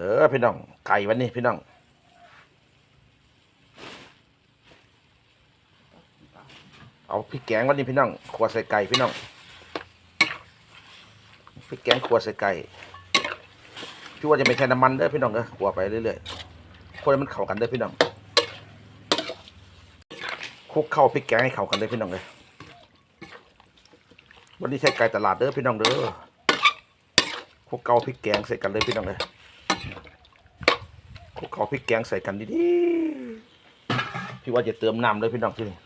เออพี่น้อง ไก่วันนี้พี่น้องเอาพริกแกงวันนี้พี่น้องขวดใส่ไก่พี่น้องพริกแกงขวดใส่ไก่พี่ว่าจะไม่ใช่น้ำมันเด้อพี่น้องเด้อขวดไปเรื่อยๆคนมันเข้ากันเด้อพี่น้องคลุกเข้าพริกแกงให้เข้ากันเด้อพี่น้องเลยวันนี้ใช้ไก่ตลาดเด้อพี่น้องเด้อคลุกเกาพริกแกงใส่กันเลยพี่น้องเลย คลุกเกาพริกแกงใส่กันดีๆพี่ว่าจะเติมน้ำเลยพี่น้องที่นี่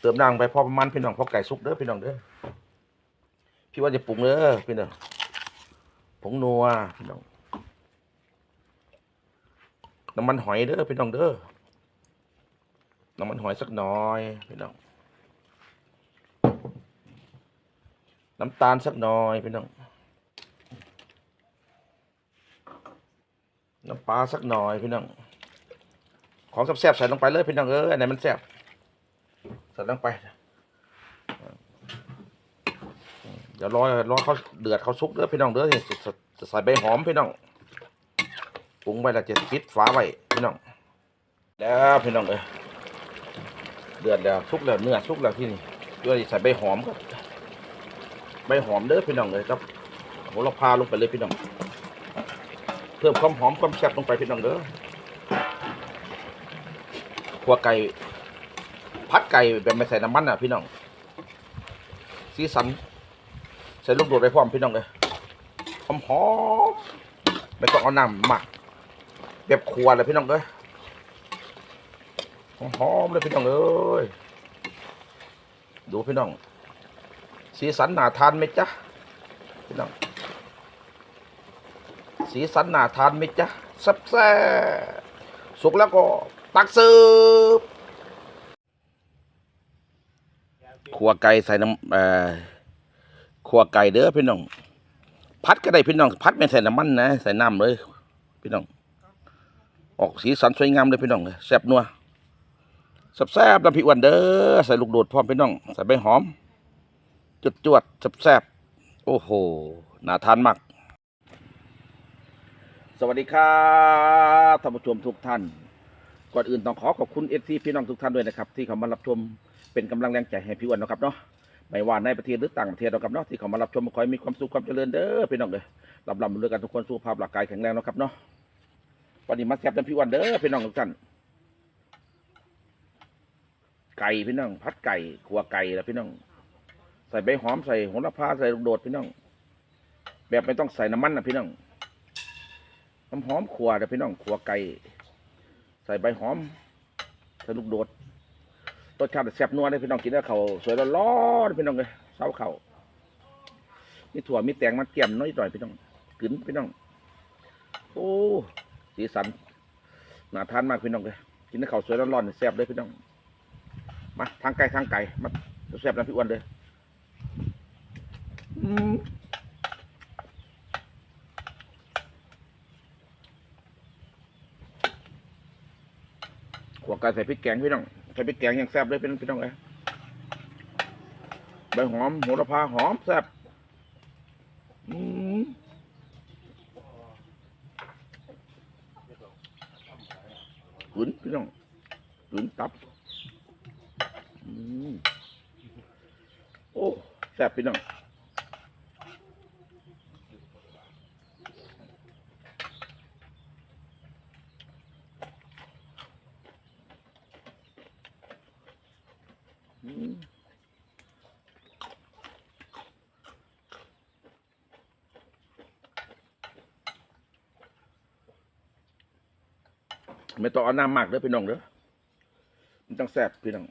เติมน้ำไปพอประมาณพี่น้องพอไก่สุกเด้อพี่น้องเด้อพี่ว่าจะปรุงเด้อพี่น้องผงนัวพี่น้องน้ำมันหอยเด้อพี่น้องเด้อน้ำมันหอยสักหน่อยพี่น้องน้ำตาลสักหน่อยพี่น้อง น้ำปลาสักหน่อยพี่น้อง ของแซ่บๆใส่ลงไปเลยพี่น้องเอ้ยอันไหนมันแซ่บใส่ลงไป เดี๋ยวรอรอเขาเดือดเขาซุกเด้อพี่น้องเด้อจะจะใส่ใบหอมพี่น้องปรุงไปแล้วจะปิดฝาไว้พี่น้อง แล้วพี่น้องเอ้ยเดือดแล้วซุกแล้วเนื้อซุกแล้วที่นี่ดี๋ยใส่ใบหอมครับใบหอมเด้อพี่น้องเลยครับโหระพาลงไปเลยพี่น้อง เพิ่มความหอมความแซ่บลงไปพี่น้องเด้อขัวไก่พัดไก่แบบไม่ใส่น้ำมันอะพี่น้องสีสันใส่ลูกโดดไปพร้อมพี่น้องเลยหอมหอมไม่ต้องเอาน้ำมากแบบครัวเลยพี่น้องเลยหอมหอมเลยพี่น้องเอ้ยดูพี่น้อง สีสันหน่าทานไหมจ๊ะพี่น้อง สีสันน่าทานไหมจ๊ะแซ่บแซ่สุกแล้วก็ตักเสิร์ฟขัวไก่ใส่น้ำเอ่อขัวไก่เด้อพี่น้องพัดก็ได้พี่น้องพัดไม่ใส่น้ำมันนะใส่น้ำเลย พี่น้องออกสีสันสวยงามเลยพี่น้องแซ่บนัวแซ่บๆน้ำพริกวันเด้อใส่ลูกโดดพร้อมพี่น้องใส่ใบหอมจุดจวดแซ่บๆโอ้โหน่าทานมาก สวัสดีครับท่านผู้ชมทุกท่าน ก่อนอื่นต้องขอขอบคุณเอฟซีพี่น้องทุกท่านด้วยนะครับ ที่เขามารับชมเป็นกำลังแรงใจให้พี่อ้วนนะครับเนาะไม่ว่าในประเทศหรือต่างประเทศนะครับเนาะที่เขามารับชมขอให้มีความสุขความเจริญเด้อพี่น้องเด้อลำลำด้วยกันทุกคนสุขภาพร่างกายแข็งแรงนะครับเนาะวันนี้มาแซ่บน้ำพี่อ้วนเด้อพี่น้องทุกท่านไก่พี่น้องพัดไก่ขัวไก่แล้วพี่น้อง ใส่ใบหอมใส่โหระพาใส่ลูกโดดพี่น้อง แบบไม่ต้องใส่น้ำมันนะพี่น้อง น้ำหอมขัวนะพี่น้องขัวไก่ใส่ใบหอมใส่ลูกโดดรสชาติแซ่บนัวเลยพี่น้องกินแล้วเขาสวยร้อนๆพี่น้องเลยเสาเขามีถั่วมีแตงมันเกี่ยมน้อยหน่อยพี่น้องกึนพี่น้องโอ้สีสันน่าทานมากพี่น้องเลยกินแล้วเขาสวยร้อนๆแซ่บเลยพี่น้องมาทางไก่ทางไก่มาแซ่บนะพี่อ้วนเลยอืม ขัวไก่ใส่พริกแกงพี่น้องใส่พริกแกงยังแซ่บเลยพี่น้องพี่น้องเลยใบหอมโหระพาหอมแซ่บอืมกลืนพี่น้องกลืนตับอืมโอ้แซ่บพี่น้องอืม ไม่ต้องเอาน้ำหมากเด้อพี่น้องเด้อมันต้องแซ่บพี่น้อง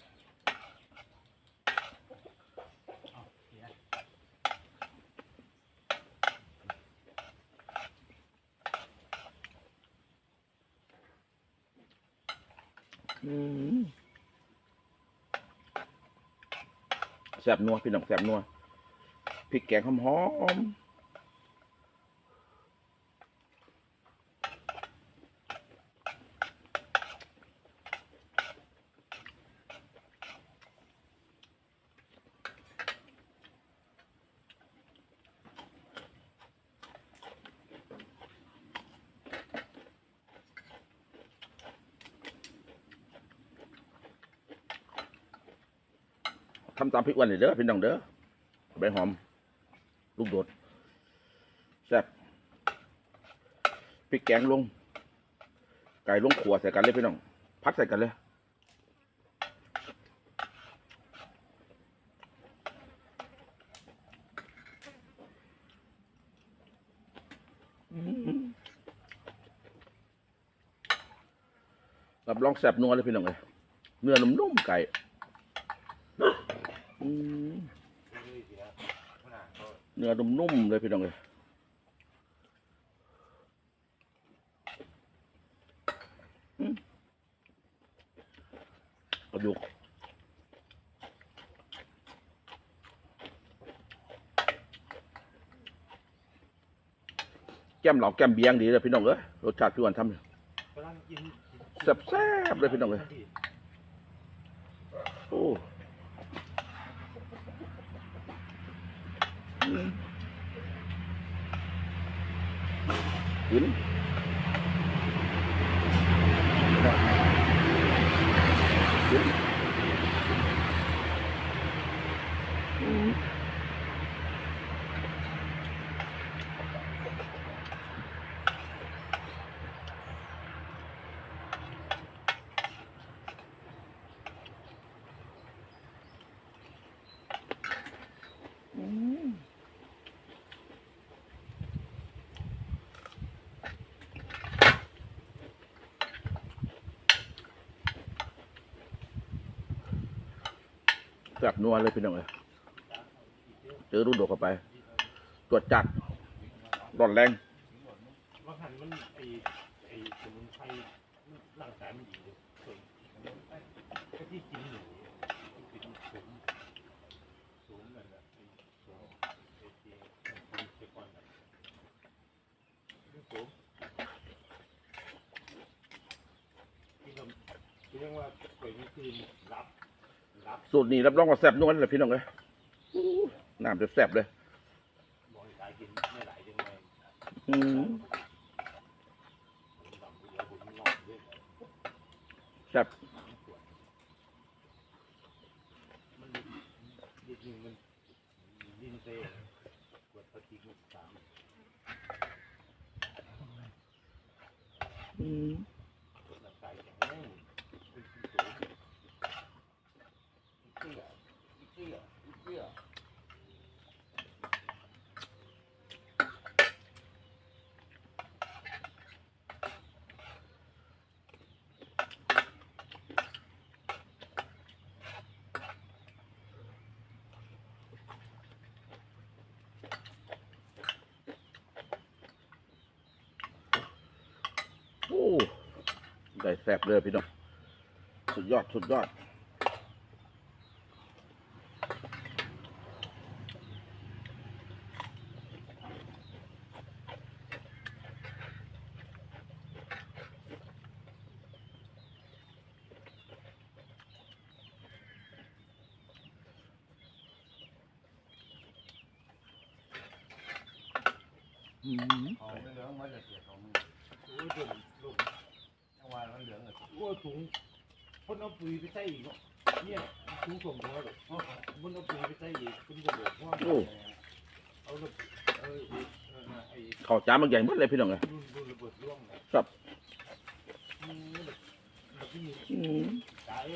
แซ่บนัวพี่น้องแซ่บนัวพริกแกงหอมห ทำตามพี่อ้วนเลยเด้อพี่น้องเด้อใบหอม ลูกโดดแซ่บพริกแกงลง ไก่ลงขัวใส่กันเลยพี่น้องพัดใส่กันเลยรับรองแซ่บนัวเลยพี่น้องเลยเนื้อนุ่มๆไก่ เนื้อนุ่มๆเลยพี่น้องเลยอืมกระดูกแก้มเหล่าแก้มเบียงดีเลยพี่น้องเอ้ยรสชาติพี่อ้วันทำเนี่ยกำลังกินแซ่บๆเลยพี่น้องเลยโอ้อืม กิ ซ่บนัวเลยพี่น้องเลยเจอรุ่นโดดเข้าไป ตรวจจัดร้อนแรงว่าหันมันไอไอสมุนไพรร่างกายมันดีเลยส่วนไอ้ที่กินหนูกินสมสมนั่นแหละไอ้สมไอ้ที่มันกินเจก่อนน่ะสมที่เรียกว่าเปิดนี่คือรับรับ สูตรนี้รับรองว่าแซ่บนัวเลยพี่น้องเลยน้ำจะแซ่บเลยบริการกินไม่หลายยังไง อืม ผมดำเดียวผมนอนด้วย แซ่บ มันนิดนึงมันดินเซ่กวดพลาสติกมันสาม อืม กวดร่างกายแข็งแรงเป็นสูงเตี้ยเตี้ยเตี้ย โอ้ ได้แซ่บเลยพี่น้องสุดยอดสุดยอดอืมของเหลืองมันจะเสียของมึงโอ้ยจนลูกเมื่อวานมันเหลืองเลยโอ้ยถุงพ่นเอาปุ๋ยไปใส่อีกเนาะเนี่ยถุงส่งหัวเลยพ่นเอาปุ๋ยไปใส่อีกคุณจะบอกว่าโอ้ เอาระเออเออไอ้ข้าวจานมันใหญ่หมดเลยพี่น้องเลยรุ่นรุ่นระเบิดร่วงเลยครับอืมแบบแบบที่อืมตาย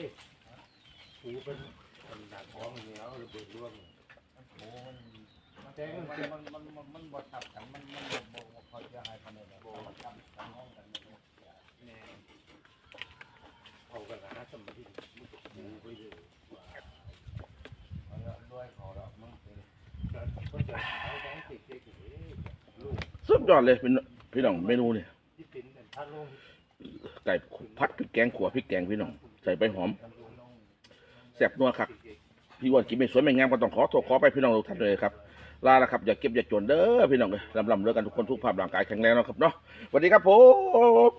ถูเป็นคนหนักท้องอย่างเงี้ยเอาระเบิดร่วงโอ้มันมันมันมันมันมันบดทับกันมันมันบดบดพอจะหายภายในแบบบดทับกันห้องกันเนี่ยแน่ เอากันนะสมัยที่มันจะดูไปเลยว่าเอาละด้วยขอละมึงเป็นก็ก็จะเอาของติดเจ๊กูเอ้ยลูกสุดยอดเลยพี่น้องพี่น้องเมนูเนี่ยที่เป็นแต่ถ้าลงไก่พัดพริกแกงขัวพริกแกงพี่น้องใส่ใบหอมแซ่บนัวคักพี่อ้วันกินไม่สวยไม่งามก็ต้องขอโทษขอไปพี่น้องทุกท่านเลยครับลาแล้วครับอย่าเก็บอย่าจนเด้อพี่น้องเลยลำลำเลิกกันทุกคนทุกภาพร่างกายแข็งแรงนะครับเนาะสวัสดีครับผม